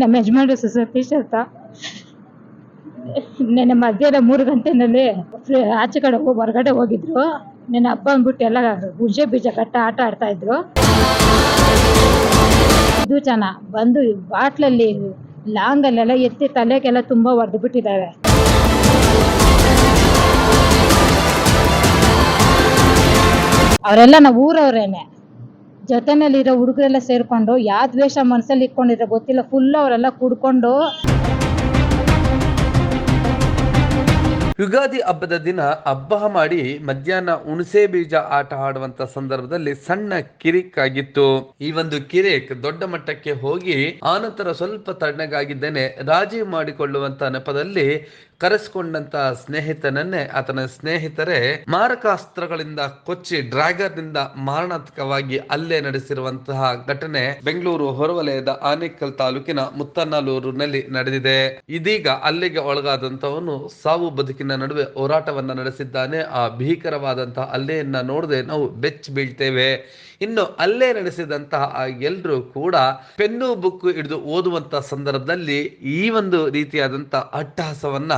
ನಮ್ಮ ಯಜಮಾನ್ರು ಸತೀಶ್ ಅಂತ. ನೆನ್ನೆ ಮಧ್ಯಾಹ್ನ ಮೂರು ಗಂಟೆನಲ್ಲಿ ಆಚೆ ಕಡೆ ಹೋಗಿ ಹೊರಗಡೆ ಹೋಗಿದ್ರು. ನನ್ನ ಹಬ್ಬ ಅಂದ್ಬಿಟ್ಟು ಎಲ್ಲ ಗುಜ್ಜೆ ಬೀಜ ಕಟ್ಟ ಆಟ ಆಡ್ತಾ ಇದ್ರು. ಇದು ಚೆನ್ನ ಬಂದು ಬಾಟ್ಲಲ್ಲಿ ಲಾಂಗಲ್ಲೆಲ್ಲ ಎತ್ತಿ ತಲೆಗೆಲ್ಲ ತುಂಬ ಹೊಡೆದು ಬಿಟ್ಟಿದ್ದಾರೆ ಅವರೆಲ್ಲ ನಾವು ಊರವ್ರೇನೆ. ಜೊತೆನಲ್ಲಿರೋ ಹುಡುಗರೆಲ್ಲ ಸೇರ್ಕೊಂಡು ಯಾವ ದ್ವೇಷ ಮನಸ್ಸಲ್ಲಿ ಇಟ್ಕೊಂಡಿದ್ರೆ ಗೊತ್ತಿಲ್ಲ ಫುಲ್ ಅವರೆಲ್ಲ ಕುಡ್ಕೊಂಡು. ಯುಗಾದಿ ಹಬ್ಬದ ದಿನ ಹಬ್ಬ ಮಾಡಿ ಮಧ್ಯಾಹ್ನ ಹುಣಸೆ ಬೀಜ ಆಟ ಆಡುವಂತ ಸಂದರ್ಭದಲ್ಲಿ ಸಣ್ಣ ಕಿರಿಕ್ ಆಗಿತ್ತು ಈ ಒಂದು ಕಿರಿಕ್ ದೊಡ್ಡ ಮಟ್ಟಕ್ಕೆ ಹೋಗಿ ಆನಂತರ ಸ್ವಲ್ಪ ತಣ್ಣಗಾಗಿದ್ದೇನೆ ರಾಜಿ ಮಾಡಿಕೊಳ್ಳುವಂತ ನೆಪದಲ್ಲಿ ಕರೆಸಿಕೊಂಡಂತ ಸ್ನೇಹಿತನನ್ನೇ ಆತನ ಸ್ನೇಹಿತರೇ ಮಾರಕಾಸ್ತ್ರಗಳಿಂದ ಕೊಚ್ಚಿ ಡ್ರ್ಯಾಗರ್ನಿಂದ ಮಾರಣಾಂತಿಕವಾಗಿ ಹಲ್ಲೆ ನಡೆಸಿರುವಂತಹ ಘಟನೆ ಬೆಂಗಳೂರು ಹೊರವಲಯದ ಆನೇಕಲ್ ತಾಲೂಕಿನ ಮುತ್ತನಲ್ಲೂರಿನಲ್ಲಿ ನಡೆದಿದೆ. ಇದೀಗ ಅಲ್ಲಿಗೆ ಒಳಗಾದಂತವನು ಸಾವು ಬದುಕಿನ ನಡುವೆ ಹೋರಾಟವನ್ನ ನಡೆಸಿದ್ದಾನೆ. ಆ ಭೀಕರವಾದಂತಹ ಅಲ್ಲೆಯನ್ನ ನೋಡದೆ ನಾವು ಬೆಚ್ಚಿ ಬೀಳ್ತೇವೆ. ಇನ್ನು ಅಲ್ಲೇ ನಡೆಸಿದಂತಹ ಆ ಎಲ್ರೂ ಕೂಡ ಪೆನ್ನು ಬುಕ್ ಹಿಡಿದು ಓದುವಂತ ಸಂದರ್ಭದಲ್ಲಿ ಈ ಒಂದು ರೀತಿಯಾದಂತಹ ಅಟ್ಟಹಾಸವನ್ನ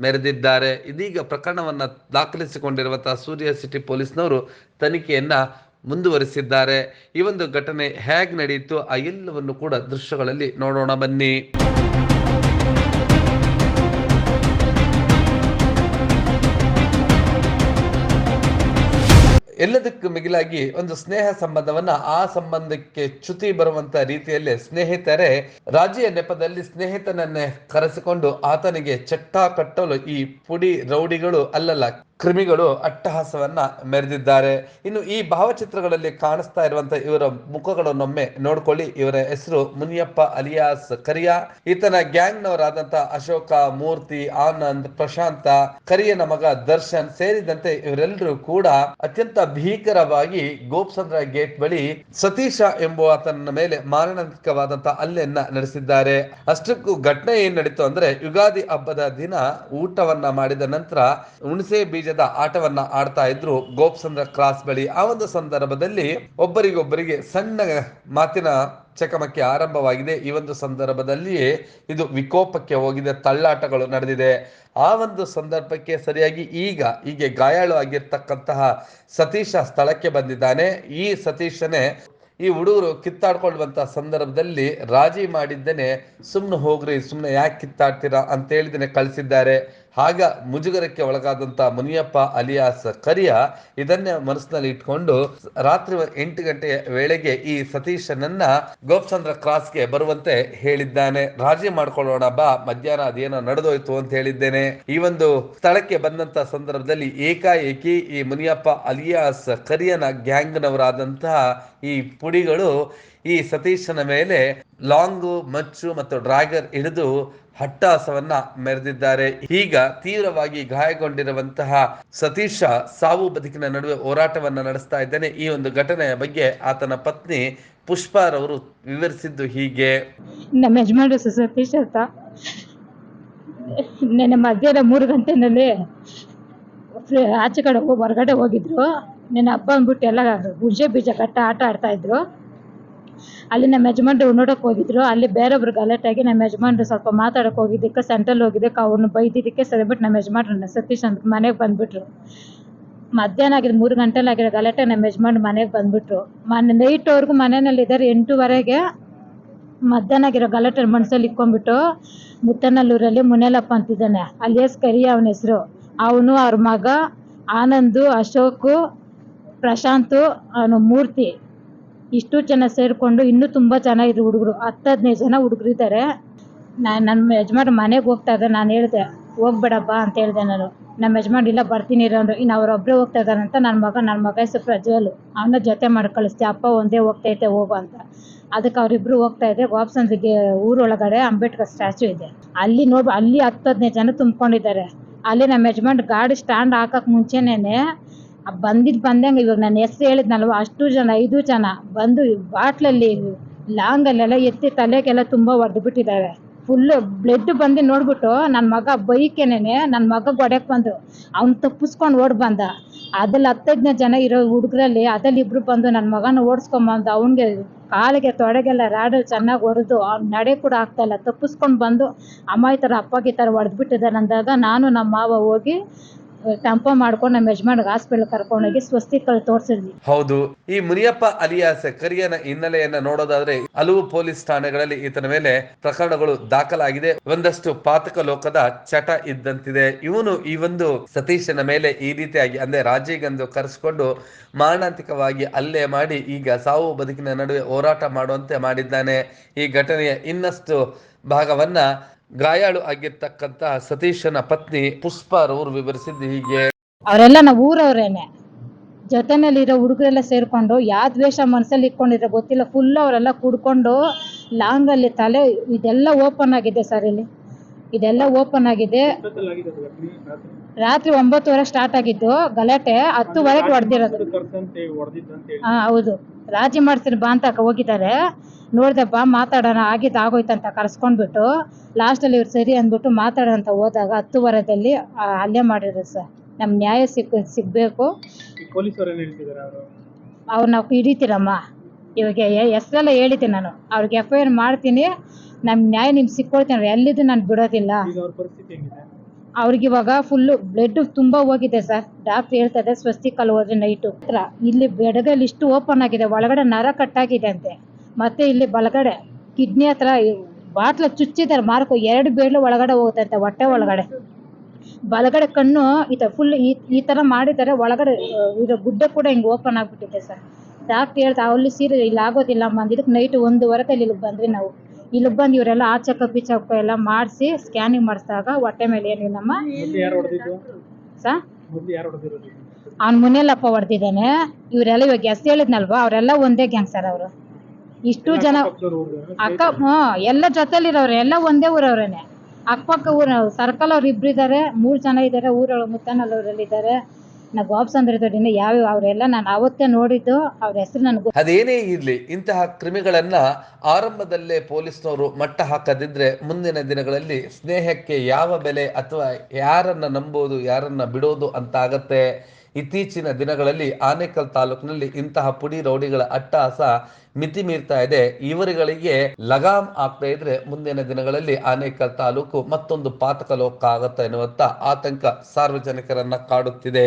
ಮೆರೆದಿದ್ದಾರೆ. ಇದೀಗ ಪ್ರಕರಣವನ್ನು ದಾಖಲಿಸಿಕೊಂಡಿರುವಂತಹ ಸೂರ್ಯ ಸಿಟಿ ಪೊಲೀಸ್ನವರು ತನಿಖೆಯನ್ನು ಮುಂದುವರಿಸಿದ್ದಾರೆ. ಈ ಒಂದು ಘಟನೆ ಹೇಗೆ ನಡೆಯಿತು ಆ ಎಲ್ಲವನ್ನು ಕೂಡ ದೃಶ್ಯಗಳಲ್ಲಿ ನೋಡೋಣ ಬನ್ನಿ. ಎಲ್ಲದಕ್ಕೂ ಮಿಗಿಲಾಗಿ ಒಂದು ಸ್ನೇಹ ಸಂಬಂಧವನ್ನ ಆ ಸಂಬಂಧಕ್ಕೆ ಚ್ಯುತಿ ಬರುವಂತ ರೀತಿಯಲ್ಲಿ ಸ್ನೇಹಿತರೆ, ರಾಜಿಯ ನೆಪದಲ್ಲಿ ಸ್ನೇಹಿತನನ್ನೇ ಕರೆಸಿಕೊಂಡು ಆತನಿಗೆ ಚಟ್ಟ ಕಟ್ಟಲು ಈ ಪುಡಿ ರೌಡಿಗಳು ಅಲ್ಲಲ್ಲ. ಕ್ರಿಮಿಗಳು ಅಟ್ಟಹಾಸವನ್ನ ಮೆರೆದಿದ್ದಾರೆ. ಇನ್ನು ಈ ಭಾವಚಿತ್ರಗಳಲ್ಲಿ ಕಾಣಿಸ್ತಾ ಇರುವಂತ ಇವರ ಮುಖಗಳನ್ನೊಮ್ಮೆ ನೋಡ್ಕೊಳ್ಳಿ. ಇವರ ಹೆಸರು ಮುನಿಯಪ್ಪ ಅಲಿಯಾಸ್ ಕರಿಯಾ. ಈತನ ಗ್ಯಾಂಗ್ ನವರಾದಂತಹ ಅಶೋಕ, ಮೂರ್ತಿ, ಆನಂದ್, ಪ್ರಶಾಂತ, ಕರಿಯನ ಮಗ ದರ್ಶನ್ ಸೇರಿದಂತೆ ಇವರೆಲ್ಲರೂ ಕೂಡ ಅತ್ಯಂತ ಭೀಕರವಾಗಿ ಗೋಪ್ಸಂದ್ರ ಗೇಟ್ ಬಳಿ ಸತೀಶ ಎಂಬುವಾತನ ಮೇಲೆ ಮಾರಣಾಂತಿಕವಾದಂತಹ ಹಲ್ಲೆಯನ್ನ ನಡೆಸಿದ್ದಾರೆ. ಅಷ್ಟಕ್ಕೂ ಘಟನೆ ಏನ್ ನಡೀತು ಅಂದ್ರೆ ಯುಗಾದಿ ಹಬ್ಬದ ದಿನ ಊಟವನ್ನ ಮಾಡಿದ ನಂತರ ಹುಣಸೆ ಬೀಜದ ಆಟವನ್ನ ಆಡ್ತಾ ಇದ್ರು ಗೋಪ್ಸಂದ್ರ ಕ್ರಾಸ್ ಬಳಿ. ಆ ಒಂದು ಸಂದರ್ಭದಲ್ಲಿ ಒಬ್ಬರಿಗೊಬ್ಬರಿಗೆ ಸಣ್ಣ ಮಾತಿನ ಚಕಮಕಿ ಆರಂಭವಾಗಿದೆ. ಈ ಒಂದು ಸಂದರ್ಭದಲ್ಲಿಯೇ ಇದು ವಿಕೋಪಕ್ಕೆ ಹೋಗಿದೆ, ತಳ್ಳಾಟಗಳು ನಡೆದಿದೆ. ಆ ಒಂದು ಸಂದರ್ಭಕ್ಕೆ ಸರಿಯಾಗಿ ಈಗ ಹೀಗೆ ಗಾಯಾಳು ಆಗಿರ್ತಕ್ಕಂತಹ ಸತೀಶ ಸ್ಥಳಕ್ಕೆ ಬಂದಿದ್ದಾನೆ. ಈ ಸತೀಶನೇ ಈ ಹುಡುಗರು ಕಿತ್ತಾಡ್ಕೊಳ್ಳುವಂತ ಸಂದರ್ಭದಲ್ಲಿ ರಾಜಿ ಮಾಡಿದ್ದೇನೆ. ಸುಮ್ನೆ ಹೋಗ್ರಿ, ಸುಮ್ನೆ ಯಾಕೆ ಕಿತ್ತಾಡ್ತೀರಾ ಅಂತ ಹೇಳಿದ್ದೇನೆ, ಕಳಿಸಿದ್ದಾರೆ. ಆಗ ಮುಜುಗರಕ್ಕೆ ಒಳಗಾದಂತ ಮುನಿಯಪ್ಪ ಅಲಿಯಾಸ್ ಕರಿಯ ಇದನ್ನೇ ಮನಸ್ಸಿನಲ್ಲಿ ಇಟ್ಕೊಂಡು ರಾತ್ರಿ ಎಂಟು ಗಂಟೆಯ ವೇಳೆಗೆ ಈ ಸತೀಶನನ್ನ ಗೋಪಚಂದ್ರ ಕ್ರಾಸ್ಗೆ ಬರುವಂತೆ ಹೇಳಿದ್ದಾನೆ. ರಾಜಿ ಮಾಡ್ಕೊಳ್ಳೋಣ ಬಾ, ಮಧ್ಯಾಹ್ನ ಅದೇನೋ ನಡೆದೋಯ್ತು ಅಂತ ಹೇಳಿದ್ದೇನೆ. ಈ ಒಂದು ಸ್ಥಳಕ್ಕೆ ಬಂದಂತ ಸಂದರ್ಭದಲ್ಲಿ ಏಕಾಏಕಿ ಈ ಮುನಿಯಪ್ಪ ಅಲಿಯಾಸ್ ಕರಿಯನ ಗ್ಯಾಂಗ್ನವರಾದಂತಹ ಈ ಪುಡಿಗಳು ಈ ಸತೀಶನ ಮೇಲೆ ಲಾಂಗು, ಮಚ್ಚು ಮತ್ತು ಡ್ರಾಗರ್ ಹಿಡಿದು ಹಟ್ಟಾಸವನ್ನ ಮೆರೆದಿದ್ದಾರೆ. ಈಗ ತೀವ್ರವಾಗಿ ಗಾಯಗೊಂಡಿರುವಂತಹ ಸತೀಶ ಸಾವು ಬದುಕಿನ ನಡುವೆ ಹೋರಾಟವನ್ನ ನಡೆಸ್ತಾ ಇದ್ದಾನೆ. ಈ ಒಂದು ಘಟನೆಯ ಬಗ್ಗೆ ಆತನ ಪತ್ನಿ ಪುಷ್ಪಾರವರು ವಿವರಿಸಿದ್ದು ಹೀಗೆ. ನಮ್ಮ ಯಜಮಾನರು ಸ- ಸತೀಶ್ ಅಂತ. ನೆನ್ನೆ ಮಧ್ಯಾಹ್ನ ಮೂರು ಗಂಟೆನಲ್ಲಿ ಆಚೆ ಕಡೆ ಹೊರಗಡೆ ಹೋಗಿದ್ರು. ನೆನ್ನೆ ಹಬ್ಬ ಅಂದ್ಬಿಟ್ಟು ಎಲ್ಲ ಗುಜ್ಜೆ ಬೀಜ ಕಟ್ಟ ಆಟ ಆಡ್ತಾ ಇದ್ರು. ಅಲ್ಲಿ ನಮ್ಮ ಯಜಮಾನ್ರು ನೋಡೋಕೆ ಹೋಗಿದ್ರು. ಅಲ್ಲಿ ಬೇರೊಬ್ರು ಆಗಿ ನಮ್ಮ ಯಜಮಾನ್ರು ಸ್ವಲ್ಪ ಮಾತಾಡೋಕೆ ಹೋಗಿದ್ದಕ್ಕೆ ಸೆಂಟ್ರಲ್ ಹೋಗಿದ್ದಕ್ಕೆ ಅವ್ರನ್ನ ಬೈದಿದ್ದಕ್ಕೆ ಸರಿಬಿಟ್ಟು ನಮ್ಮ ಯಜಮಾನ್ರನ್ನ ಸತೀಶ್ ಅಂತ ಮನೆಗೆ ಬಂದ್ಬಿಟ್ರು. ಮಧ್ಯಾಹ್ನ ಆಗಿದ್ದು ಮೂರು ಗಂಟೆಲಿ ಆಗಿರೋ ಗಲಾಟೆ ನಮ್ಮ ಯಜಮಾನ್ ಮನೆಗೆ ಬಂದ್ಬಿಟ್ರು. ಮನೆ ನೈಟ್ವರೆಗೂ ಮನೆಯಲ್ಲಿ ಇದ್ದಾರೆ ಎಂಟೂವರೆಗೆ ಮಧ್ಯಾಹ್ನ ಆಗಿರೋ ಗಲಾಟೆ ಮನಸ್ಸಲ್ಲಿ ಇಕ್ಕೊಂಡ್ಬಿಟ್ಟು ಮುತ್ತನಲ್ಲೂರಲ್ಲಿ ಮುನೇಲಪ್ಪ ಅಂತಿದ್ದಾನೆ ಅಲ್ಲಿ ಎಸ್ ಕರಿ ಅವನ ಹೆಸರು. ಅವನು ಅವ್ರ ಮಗ ಆನಂದು, ಅಶೋಕು, ಪ್ರಶಾಂತು, ಅವನು ಮೂರ್ತಿ. ಇಷ್ಟು ಜನ ಸೇರಿಕೊಂಡು ಇನ್ನೂ ತುಂಬ ಚೆನ್ನಾಗಿದ್ರು ಹುಡುಗರು ಹತ್ತು ಹದಿನೈದು ಜನ ಹುಡುಗರಿದ್ದಾರೆ ನಾನು ನಮ್ಮ ಯಜಮಾನ್ರು ಮನೆಗೆ ಹೋಗ್ತಾ ಇದ್ದಾರೆ ನಾನು ಹೇಳಿದೆ ಹೋಗ್ಬೇಡಪ್ಪ ಅಂತ ಹೇಳಿದೆ ನಾನು. ನಮ್ಮ ಯಜಮಾನ್ ಇಲ್ಲ ಬರ್ತೀನಿ ಇರೋ ಅಂದ್ರು. ಇನ್ನು ಅವರೊಬ್ಬರೇ ಹೋಗ್ತಾ ಇದ್ದಾರಂತ ನನ್ನ ಮಗ ನನ್ನ ಮಗ ಹೆಸರು ಪ್ರಜ್ವಲ್. ಅವನ ಜೊತೆ ಮಾಡಿ ಕಳಿಸ್ತೆ ಅಪ್ಪ ಒಂದೇ ಹೋಗ್ತೈತೆ ಹೋಗು ಅಂತ. ಅದಕ್ಕೆ ಅವರಿಬ್ರು ಹೋಗ್ತಾ ಇದ್ದೆ ಗೋಪ್ಸಂದಿಗೆ ಊರೊಳಗಡೆ ಅಂಬೇಡ್ಕರ್ ಸ್ಟ್ಯಾಚು ಇದೆ. ಅಲ್ಲಿ ನೋಡ್, ಅಲ್ಲಿ ಹತ್ತು ಹದಿನೈದು ಜನ ತುಂಬ್ಕೊಂಡಿದ್ದಾರೆ. ಅಲ್ಲಿ ನಮ್ಮ ಯಜಮಾನ್ ಗಾಡಿ ಸ್ಟ್ಯಾಂಡ್ ಹಾಕಕ್ಕೆ ಮುಂಚೆನೇ ಬಂದಿದ್ದು ಬಂದಂಗೆ ಇವಾಗ ನನ್ನ ಹೆಸ್ರು ಹೇಳಿದ್ನಲ್ವ, ಅಷ್ಟು ಜನ, ಐದು ಜನ ಬಂದು ಬಾಟ್ಲಲ್ಲಿ ಲಾಂಗಲ್ಲೆಲ್ಲ ಎತ್ತಿ ತಲೆಗೆಲ್ಲ ತುಂಬ ಒಡೆದು ಬಿಟ್ಟಿದ್ದಾರೆ ಫುಲ್ಲು ಬ್ಲಡ್ ಬಂದು ನೋಡ್ಬಿಟ್ಟು ನನ್ನ ಮಗ ಬೈಕೇನೆ ನನ್ನ ಮಗ ಹೊಡ್ಯಕ್ಕೆ ಬಂದು ಅವ್ನು ತಪ್ಪಿಸ್ಕೊಂಡು ಓಡ್ ಬಂದ. ಅದ್ರಲ್ಲಿ ಹತ್ತೈದನೇ ಜನ ಇರೋ ಹುಡುಗರಲ್ಲಿ ಅದ್ರಲ್ಲಿ ಇಬ್ರು ಬಂದು ನನ್ನ ಮಗನ ಓಡಿಸ್ಕೊಂಬಂದು ಅವನಿಗೆ ಕಾಲಿಗೆ ತೊಡಗೆಲ್ಲ ರಾಡಲ್ಲಿ ಚೆನ್ನಾಗಿ ಹೊಡೆದು ಅವ್ನು ನಡೆ ಕೂಡ ಆಗ್ತಾಯಿಲ್ಲ ತಪ್ಪಿಸ್ಕೊಂಡು ಬಂದು ಅಮ್ಮ ಈ ಥರ ಅಪ್ಪಗೆ ಈ ಥರ ಹೊಡೆದ್ಬಿಟ್ಟಿದ್ದಾರೆ ಅಂದಾಗ ನಾನು ನಮ್ಮ ಮಾವ ಹೋಗಿ ಟೆಂಪೋ ಮಾಡ್ಕೊಂಡು ನಮ್ಮ ಯಜಮಾನ್ಗೆ ಹಾಸ್ಪಿಟಲ್ ಕರ್ಕೊಂಡೋಗಿ ಸ್ವಸ್ತಿಕಲ್ ತೋರಿಸಿದ್ವಿ. ಹೌದು. ಈ ಮುನಿಯಪ್ಪ ಅಲಿಯಾಸ್ ಕರಿಯನ ಹಿನ್ನೆಲೆಯನ್ನ ನೋಡೋದಾದ್ರೆ ಹಲವು ಪೊಲೀಸ್ ಠಾಣೆಗಳಲ್ಲಿ ಈತನ ಮೇಲೆ ಪ್ರಕರಣಗಳು ದಾಖಲಾಗಿದೆ. ಒಂದಷ್ಟು ಪಾತಕ ಲೋಕದ ಚಟ ಇದ್ದಂತಿದೆ. ಇವನು ಈ ಒಂದು ಸತೀಶನ ಮೇಲೆ ಈ ರೀತಿಯಾಗಿ ಅಂದ್ರೆ ರಾಜೀಗಂದು ಕರೆಸಿಕೊಂಡು ಮಾರಣಾಂತಿಕವಾಗಿ ಹಲ್ಲೆ ಮಾಡಿ ಈಗ ಸಾವು ಬದುಕಿನ ನಡುವೆ ಹೋರಾಟ ಮಾಡುವಂತೆ ಮಾಡಿದ್ದಾನೆ. ಈ ಘಟನೆಯ ಇನ್ನಷ್ಟು ಭಾಗವನ್ನ ಗಾಯಾಳು ಆಗಿರ್ತಕ್ಕಂತ ಸತೀಶನ ಪತ್ನಿ ಪುಷ್ಪಾರವರು ವಿವರಿಸಿದ್ದು ಹೀಗೆ. ಅವರೆಲ್ಲ ನಾವು ಊರವ್ರೇನೆ. ಜೊತೆನಲ್ಲಿರೋ ಹುಡುಗರೆಲ್ಲ ಸೇರ್ಕೊಂಡು ಯಾವ ದ್ವೇಷ ಮನಸ್ಸಲ್ಲಿ ಇಟ್ಕೊಂಡಿದ್ರೆ ಗೊತ್ತಿಲ್ಲ ಫುಲ್ ಅವರೆಲ್ಲ ಕುಡ್ಕೊಂಡು ಲಾಂಗಲ್ಲಿ ತಲೆ, ಇದೆಲ್ಲ ಓಪನ್ ಆಗಿದೆ ಸರ್ ಇಲ್ಲಿ. ಇದೆಲ್ಲ ಓಪನ್ ಆಗಿದೆ. ರಾತ್ರಿ ಒಂಬತ್ತುವರೆ ಸ್ಟಾರ್ಟ್ ಆಗಿದ್ದು, ಗಲಾಟೆ ಹತ್ತುವರೆಗೆ ಹೊಡೆದಿರೋದು. ಹಾ ಹೌದು. ರಾಜಿ ಮಾಡ್ತೀನಿ ಬಾ ಅಂತ ಹೋಗಿದ್ದಾರೆ. ನೋಡ್ದೆ ಬಾ, ಮಾತಾಡೋಣ ಆಗಿದ್ದು ಆಗೋಯ್ತಂತ ಕರ್ಸ್ಕೊಂಡ್ಬಿಟ್ಟು ಲಾಸ್ಟಲ್ಲಿ ಇವ್ರು ಸರಿ ಅಂದ್ಬಿಟ್ಟು ಮಾತಾಡೋಣ ಅಂತ ಹೋದಾಗ ಹತ್ತುವರೆದಲ್ಲಿ ಹಲ್ಲೆ ಮಾಡಿದ್ರು ಸರ್. ನಮ್ಗೆ ನ್ಯಾಯ ಸಿಕ್, ಸಿಗಬೇಕು. ಅವರು ನಾವು ಹಿಡಿತೀರಮ್ಮ ಇವಾಗ ಹೆಸ್ರೆಲ್ಲ ಹೇಳಿದ್ದೀನಿ ನಾನು. ಅವ್ರಿಗೆ ಎಫ್ ಐ ಆರ್ ಮಾಡ್ತೀನಿ. ನಮ್ಮ ನ್ಯಾಯ ನಿಮ್ಗೆ ಸಿಕ್ಕೊಳ್ತೇನೆ ಎಲ್ಲಿದ್ದು ನಾನು ಬಿಡೋದಿಲ್ಲ. ಅವ್ರಿಗೆ ಇವಾಗ ಫುಲ್ಲು ಬ್ಲಡ್ ತುಂಬ ಹೋಗಿದೆ ಸರ್. ಡಾಕ್ಟ್ರ್ ಸ್ವಸ್ತಿ ಸ್ವಸ್ತಿಕಲ್ಲಿ ಹೋದ್ರೆ ನೈಟು ಹತ್ರ ಇಲ್ಲಿ ಬೆಡಗಲ್ಲಿ ಇಷ್ಟು ಓಪನ್ ಆಗಿದೆ. ಒಳಗಡೆ ನರ ಕಟ್ಟಾಗಿದೆ ಅಂತೆ. ಮತ್ತೆ ಇಲ್ಲಿ ಬಲಗಡೆ ಕಿಡ್ನಿ ಹತ್ರ ಬಾಟ್ಲ ಚುಚ್ಚಿದ್ದಾರೆ. ಮಾರ್ಕು ಎರಡು ಬೇಡ್ಲು ಒಳಗಡೆ ಹೋಗುತ್ತೆ ಹೊಟ್ಟೆ ಒಳಗಡೆ. ಬಲಗಡೆ ಕಣ್ಣು ಈ ಥರ ಫುಲ್ ಈ ಈ ಥರ ಮಾಡಿದ್ದಾರೆ. ಒಳಗಡೆ ಇದು ಗುಡ್ಡೆ ಕೂಡ ಹಿಂಗೆ ಓಪನ್ ಆಗಿಬಿಟ್ಟಿದೆ ಸರ್. ಡಾಕ್ಟ್ರ್ ಹೇಳ್ತಾ ಅಲ್ಲಿ ಸೀರೆ ಇಲ್ಲಿ ಆಗೋದಿಲ್ಲ ಅಮ್ಮ. ಇದಕ್ಕೆ ನೈಟ್ ಒಂದುವರೆದಲ್ಲಿ ಇಲ್ಲಿಗೆ ಬಂದ್ವಿ ನಾವು. ಇಲ್ಲಿಗೆ ಬಂದು ಇವರೆಲ್ಲ ಆ ಚೆಕಪ್ ಈ ಚೆಕಪ್ ಎಲ್ಲ ಮಾಡಿಸಿ ಸ್ಕ್ಯಾನಿಂಗ್ ಮಾಡಿಸಿದಾಗ ಹೊಟ್ಟೆ ಮೇಲೆ ಏನಿಲ್ಲಮ್ಮ? ಸಾ? ಅವ್ನ ಮುನ್ನೆಲ್ಲಪ್ಪ ಹೊಡೆದಿದ್ದಾನೆ. ಇವರೆಲ್ಲ ಇವಾಗ ಎಸ್ ಹೇಳಿದ್ನಲ್ವಾ? ಅವರೆಲ್ಲ ಒಂದೇ ಗ್ಯಾಂಗ್ ಸರ್ ಅವರು. ಇಷ್ಟು ಜನ ಅಕ್ಕ ಹ್ಞೂ ಎಲ್ಲ ಜೊತೆಲಿರೋರು ಎಲ್ಲ ಒಂದೇ ಊರವ್ರೇನೆ. ಅಕ್ಕಪಕ್ಕ ಊರ ಸರ್ಕಲ್ ಅವ್ರು ಇಬ್ರು ಇದ್ದಾರೆ ಮೂರು ಜನ ಇದ್ದಾರೆ ಊರೊಳಗೆ ಮುತ್ತನಲ್ಲೂರಲ್ಲಿ ಇದ್ದಾರೆ ನಾ ಬಾಬ್ಸ್ ಸಂದ್ರ ದೊಡ್ಡಿಂದ ಯಾವ್ಯಾವ ಅವರೆಲ್ಲ ನಾನು ಅವತ್ತೇ ನೋಡಿದ್ದು, ಅವ್ರ ಹೆಸರು ನನಗೆ ಅದೇನೇ ಇರಲಿ, ಇಂತಹ ಕ್ರಿಮಿಗಳನ್ನ ಆರಂಭದಲ್ಲೇ ಪೊಲೀಸ್ನವರು ಮಟ್ಟ ಹಾಕದಿದ್ರೆ ಮುಂದಿನ ದಿನಗಳಲ್ಲಿ ಸ್ನೇಹಕ್ಕೆ ಯಾವ ಬೆಲೆ ಅಥವಾ ಯಾರನ್ನ ನಂಬೋದು, ಯಾರನ್ನ ಬಿಡೋದು ಅಂತ ಆಗತ್ತೆ ಇತ್ತೀಚಿನ ದಿನಗಳಲ್ಲಿ ಆನೇಕಲ್ ತಾಲೂಕಿನಲ್ಲಿ ಇಂತಹ ಪುಡಿ ರೌಡಿಗಳ ಅಟ್ಟಹಾಸ ಮಿತಿ ಮೀರ್ತಾ ಇದೆ. ಇವರುಗಳಿಗೆ ಲಗಾಮ್ ಆಗ್ತಾ ಇದ್ರೆ ಮುಂದಿನ ದಿನಗಳಲ್ಲಿ ಆನೇಕಲ್ ತಾಲೂಕು ಮತ್ತೊಂದು ಪಾತಕ ಲೋಕ ಆಗತ್ತ ಎನ್ನುವಂತ ಆತಂಕ ಸಾರ್ವಜನಿಕರನ್ನ ಕಾಡುತ್ತಿದೆ.